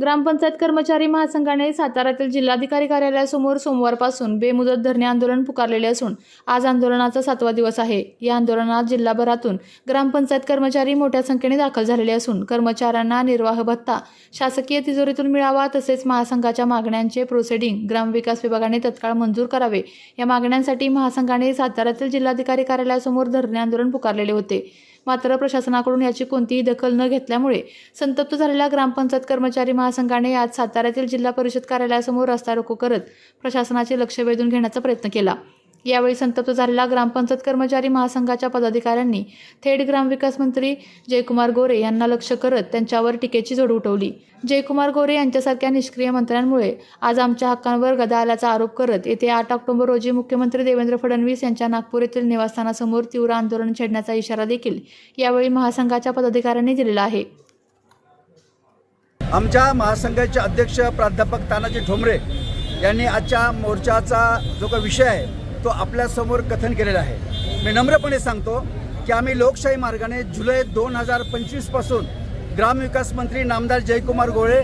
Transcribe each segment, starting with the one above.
ग्रामपंचायत कर्मचारी महासंघाने साताऱ्यातील जिल्हाधिकारी कार्यालयासमोर सोमवारपासून बेमुदत धरणे आंदोलन पुकारलेले असून आज आंदोलनाचा सातवा दिवस आहे. या आंदोलनात जिल्हाभरातून ग्रामपंचायत कर्मचारी मोठ्या संख्येने दाखल झालेले असून कर्मचाऱ्यांना निर्वाह भत्ता शासकीय तिजोरीतून मिळावा तसेच महासंघाच्या मागण्यांचे प्रोसेडिंग ग्रामविकास विभागाने तत्काळ मंजूर करावे. या मागण्यांसाठी महासंघाने साताऱ्यातील जिल्हाधिकारी कार्यालयासमोर धरणे आंदोलन पुकारलेले होते. मात्र प्रशासनाकडून याची कोणतीही दखल न घेतल्यामुळे संतप्त झालेल्या ग्रामपंचायत कर्मचारी महासंघाने आज साताऱ्यातील जिल्हा परिषद कार्यालयासमोर रस्ता रोको करत प्रशासनाचे लक्ष वेधून घेण्याचा प्रयत्न केला. यावेळी संतप्त झालेला ग्रामपंचायत कर्मचारी महासंघाच्या पदाधिकाऱ्यांनी थेट ग्रामविकास मंत्री जयकुमार गोरे यांना लक्ष करत त्यांच्यावर टीकेची झोड उठवली. जयकुमार गोरे यांच्यासारख्या निष्क्रिय मंत्र्यांमुळे आज आमच्या हक्कांवर गदा आल्याचा आरोप करत येथे आठ ऑक्टोबर रोजी मुख्यमंत्री देवेंद्र फडणवीस यांच्या नागपूर येथील निवासस्थानासमोर तीव्र आंदोलन छेडण्याचा इशारा देखील यावेळी महासंघाच्या पदाधिकाऱ्यांनी दिलेला आहे. आमच्या महासंघाचे अध्यक्ष प्राध्यापक तानाजी ठोंबरे यांनी आजच्या मोर्चाचा जो काही विषय आहे तो आपल्यासमोर कथन केलेला आहे. मी नम्रपणे सांगतो की आम्ही लोकशाही मार्गाने जुलै दोन हजार पंचवीसपासून ग्रामविकास मंत्री नामदार जयकुमार गोळे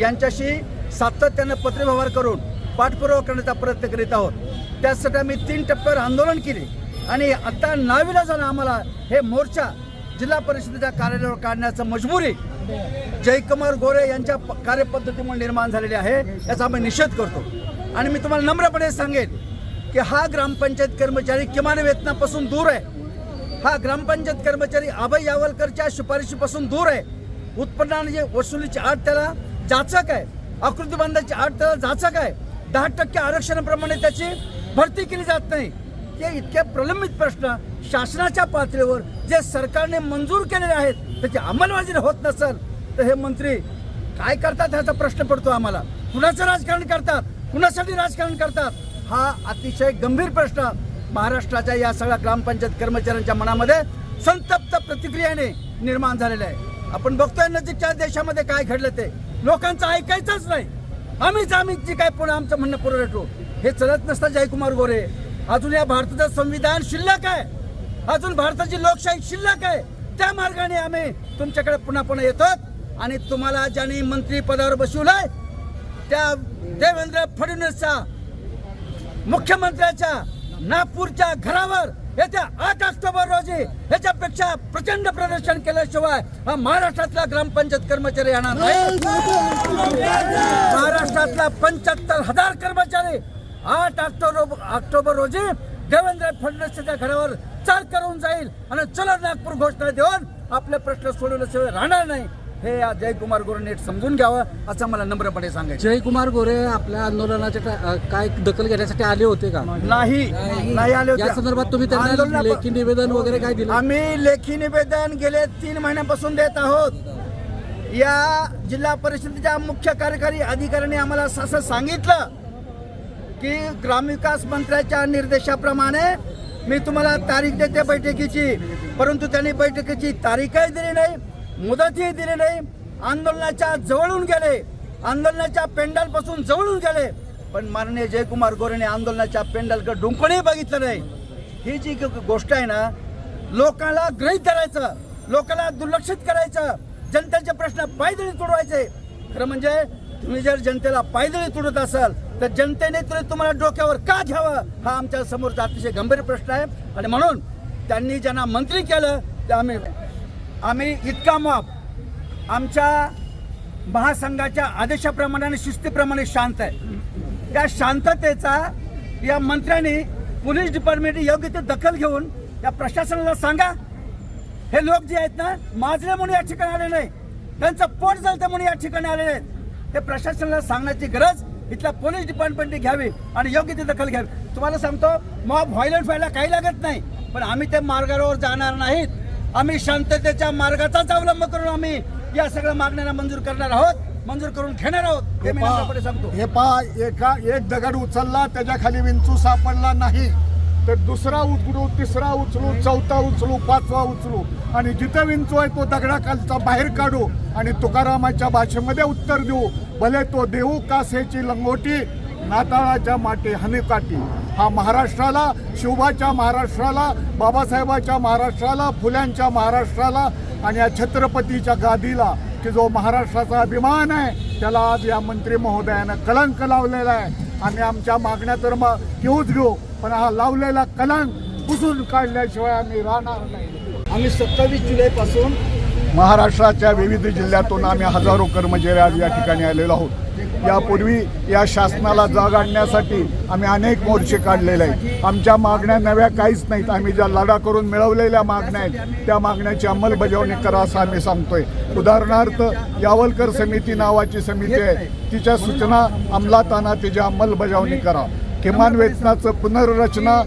यांच्याशी सातत्यानं पत्रव्यवहार करून पाठपुरावा करण्याचा प्रयत्न करीत आहोत. त्यासाठी आम्ही तीन टप्प्यावर आंदोलन केले आणि आता नावीला जाणं आम्हाला हे मोर्चा जिल्हा परिषदेच्या कार्यालयावर काढण्याचं मजबुरी जयकुमार गोरे यांच्या प- कार्यपद्धतीमुळे निर्माण झालेली आहे याचा आम्ही निषेध करतो. आणि मी तुम्हाला नम्रपणे सांगेन की हा ग्रामपंचायत कर्मचारी किमान वेतनापासून दूर आहे. हा ग्रामपंचायत कर्मचारी अभय यावलकरच्या शिफारशीपासून दूर आहे. उत्पन्नाने वसुलीची आठ त्याला जाचक आहे. आकृतीबंधाची आठ त्याला जाचक आहे. दहा टक्के आरक्षणाप्रमाणे त्याची भरती केली जात नाही. हे इतके प्रलंबित प्रश्न शासनाच्या पातळीवर जे सरकारने मंजूर केलेले आहेत त्याची अंमलबजावणी होत नसेल तर हे मंत्री काय करतात ह्याचा प्रश्न पडतो आम्हाला. कुणाचं राजकारण करतात? कुणासाठी राजकारण करतात? हा अतिशय गंभीर प्रश्न महाराष्ट्राच्या या सगळ्या ग्रामपंचायत कर्मचाऱ्यांच्या मनामध्ये संतप्त प्रतिक्रियेने निर्माण झालेला आहे. आपण बघतोय नजीकच्या देशामध्ये काय घडलं ते. लोकांचं ऐकायचंच नाही. आम्हीच आम्ही जी काय पुन्हा आमचं म्हणणं पुढे रेटू हे चलत नसतं जयकुमार गोरे. अजून या भारताचं संविधान शिल्लक आहे. अजून भारताची लोकशाही शिल्लक आहे. त्या मार्गाने आम्ही तुमच्याकडे पुन्हा पुन्हा येतो आणि तुम्हाला ज्यांनी मंत्री पदावर बसवलंय त्या देवेंद्र फडणवीसचा मुख्यमंत्र्याच्या नागपूरच्या घरावर येत्या आठ ऑक्टोबर रोजी याच्यापेक्षा प्रचंड प्रदर्शन केल्याशिवाय हा महाराष्ट्रातला ग्रामपंचायत कर्मचारी येणार नाही. महाराष्ट्रातला पंच्याहत्तर हजार कर्मचारी आठ ऑक्टोबर ऑक्टोबर रोजी देवेंद्र फडणवीसच्या घरावर चाल करून जाईल आणि चला नागपूर घोषणा देऊन आपले प्रश्न सोडवल्याशिवाय राहणार नाही. हे या जयकुमार गोरे नीट समजून घ्यावं असं मला नम्रपणे सांगायचं. जयकुमार गोरे आपल्या आंदोलनाच्या अ, काय दखल घेण्यासाठी आले होते का? नाही नाही. आले होते. या संदर्भात तुम्ही त्यांना आंदोलना- लेखी निवेदन वगैरे काय दिलं? आम्ही लेखी निवेदन गेले तीन महिन्यापासून देत आहोत. या जिल्हा परिषदेच्या मुख्य कार्यकारी अधिकाऱ्यांनी आम्हाला असं सांगितलं की ग्रामविकास मंत्र्याच्या निर्देशाप्रमाणे मी तुम्हाला तारीख देते बैठकीची परंतु त्यांनी बैठकीची तारीखही दिली नाही. मुदतही दिली नाही आंदोलनाच्या जवळून गेले. आंदोलनाच्या पेंडलपासून जवळून गेले. पण माननीय जयकुमार गोरेने आंदोलनाच्या पेंडलकडे डुंकणही बघितलं नाही. ही जी गोष्ट आहे ना लोकांना ग्रहित धरायचं लोकांना दुर्लक्षित करायचं जनतेचे प्रश्न पायदळी तोडवायचे. खरं म्हणजे तुम्ही जर जनतेला पायदळी तुडत असाल तर जनतेने तरी तुम्हाला डोक्यावर का घ्यावं? हा आमच्या समोरचा अतिशय गंभीर प्रश्न आहे. आणि म्हणून त्यांनी ज्यांना मंत्री केलं ते आम्ही आम्ही इतका मॉब आमच्या महासंघाच्या आदेशाप्रमाणे आणि शिस्तीप्रमाणे शांत आहे. त्या शांततेचा या मंत्र्यांनी पोलीस डिपार्टमेंट योग्य ते दखल घेऊन या प्रशासनाला सांगा. हे लोक जे आहेत ना माजले म्हणून या ठिकाणी आले नाही. त्यांचं पोट जळतं म्हणून या ठिकाणी आले नाहीत हे प्रशासनाला सांगण्याची गरज इथल्या पोलीस डिपार्टमेंटने घ्यावी आणि योग्य ती दखल घ्यावी. तुम्हाला सांगतो मॉब व्हायलंट व्हायला काही लागत नाही. पण आम्ही त्या मार्गावर जाणार नाहीत. आम्ही शांततेच्या मार्गाचाच अवलंब करून आम्ही या सगळ्या मागण्यांना मंजूर करणार आहोत मंजूर करून घेणार आहोत हे मी नम्रपणे सांगतो. हे पहा एका एक दगड उचलला त्याच्याखाली विंचू सापडला नाही. तर दुसरा उचलू तिसरा उचलू चौथा उचलू पाचवा उचलू. आणि जिथं विंचू आहे तो दगडाखालचा बाहेर काढू आणि तुकारामाच्या भाषेमध्ये उत्तर देऊ. भले तो देऊ कासेची लंगोटी नाताळाच्या माटे हनीकाठी हा महाराष्ट्राला शिवबाच्या महाराष्ट्राला बाबासाहेबाच्या महाराष्ट्राला फुल्यांच्या महाराष्ट्राला आणि या छत्रपतीच्या गादीला की जो महाराष्ट्राचा अभिमान आहे त्याला आज या मंत्री महोदयानं कलंक लावलेला आहे. आम्ही आमच्या मागण्या तर मग घेऊच घेऊ पण हा लावलेला कलंक पुसून काढल्याशिवाय आम्ही राहणार नाही. आम्ही सत्तावीस जुलैपासून महाराष्ट्राच्या विविध जिल्ह्यातून आम्ही हजारो कर्मचारी आज या ठिकाणी आलेलो आहोत. यापूर्वी या शासनाला जाग आणण्यासाठी आम्ही अनेक मोर्चे काढलेले आहेत. आमच्या मागण्या नव्या काहीच नाहीत. आम्ही ज्या लढा करून मिळवलेल्या मागण्या आहेत त्या मागण्याची अंमलबजावणी करा असं आम्ही सांगतोय. उदाहरणार्थ यावलकर समिती नावाची समिती आहे. तिच्या सूचना अंमलात आणा तिची अंमलबजावणी करा. किमान वेतनाचं पुनर्रचना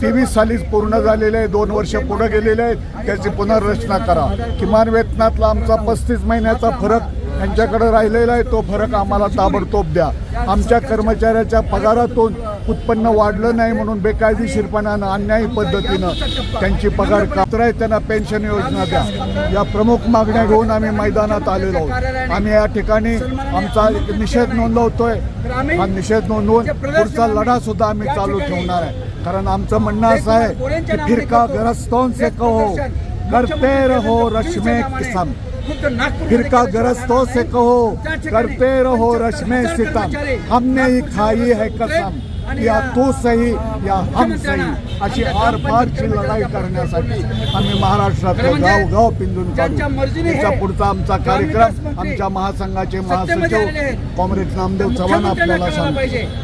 तेवीस सालीच पूर्ण झालेले आहे दोन वर्ष पुढे गेलेले आहेत त्याची पुनर्रचना करा. किमान वेतनातला आमचा पस्तीस महिन्याचा फरक यांच्याकडे राहिलेला आहे तो फरक आम्हाला ताबडतोब द्या. आमच्या कर्मचाऱ्याच्या पगारातून उत्पन्न वाढलं नाही म्हणून बेकायदेशीरपणानं अन्यायी पद्धतीनं त्यांची पगार कातर आहे त्यांना पेन्शन योजना द्या. या प्रमुख मागण्या घेऊन आम्ही मैदानात आलेलो आहोत. आम्ही या ठिकाणी आमचा निषेध नोंदवतोय. हा निषेध नोंदवून पुढचा लढा सुद्धा आम्ही चालू ठेवणार आहे. कारण आमचं म्हणणं असं आहे की फिरका गरस्तों से कहो करते रहो रश्मे किसम. फिरका गरस्तों से कहो करते रहो रश्मे सितम हमने ही खाई है कसम. या तू सही या हम सही. अशी आर पारची लढाई करण्यासाठी आम्ही महाराष्ट्रातलं गाव गाव पिंजून काढू. त्याचा पुढचा आमचा कार्यक्रम आमच्या महासंघाचे महासचिव कॉम्रेड नामदेव चव्हाण आपल्याला सांगतो